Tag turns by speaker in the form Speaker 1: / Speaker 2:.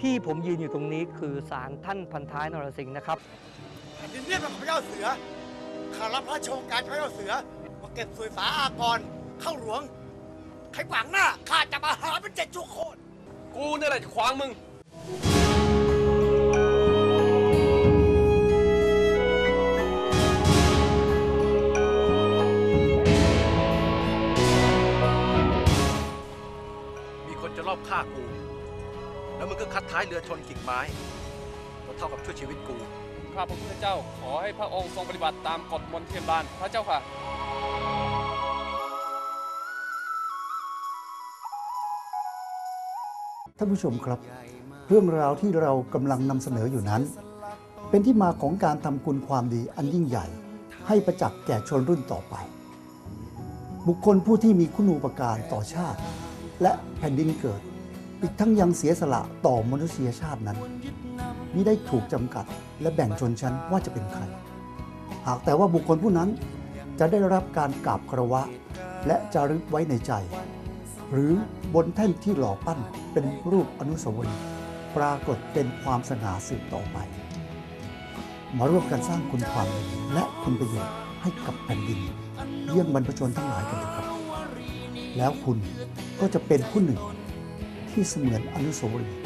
Speaker 1: ที่ผมยืนอยู่ตรงนี้คือศาลท่านพันท้ายนรสิงห์นะครับ
Speaker 2: แผ่นดินเรียกเราพระเจ้าเสือข้ารับพระราชโองการพระเจ้าเสือมาเก็บสวยสาอากรเข้าหลวงใครขวางหน้าข้าจะมาหาเป็นเจ็ดชั่วโคตร
Speaker 3: กูเนี่ยแหละจะขวางมึง
Speaker 4: มีคนจะรอบฆ่ากู แล้วมึงก็คัดท้ายเรือชนกิ่งไม้ก็เท่ากับช่วยชีวิตกู
Speaker 3: ข้าพระพุทธเจ้าขอให้พระองค์ทรงปฏิบัติตามกฎมนเทียนบานพระเจ้าค่ะ
Speaker 5: ท่านผู้ชมครับ เรื่องราวที่เรากำลังนำเสนออยู่นั้น เป็นที่มาของการทำคุณความดีอันยิ่งใหญ่ ให้ประจักษ์แก่ชนรุ่นต่อไป บุคคลผู้ที่มีคุณูปการต่อชาติ และแผ่นดินเกิด อีกทั้งยังเสียสละต่อมนุษยชาตินั้นมิได้ถูกจำกัดและแบ่งชนชั้นว่าจะเป็นใคร หากแต่ว่าบุคคลผู้นั้นจะได้รับการกราบคารวะ และจารึกไว้ในใจ หรือบนแท่นที่หล่อปั้นเป็นรูปอนุสาวรีย์ปรากฏเป็นความสง่าสืบต่อไป มาร่วมกันสร้างคุณความดีและคุณประโยชน์ให้กับแผ่นดิน เยี่ยงบรรพชนทั้งหลายกันเถอะครับ แล้วคุณก็จะเป็นผู้หนึ่ง ที่เสมือนอนุสาวรีย์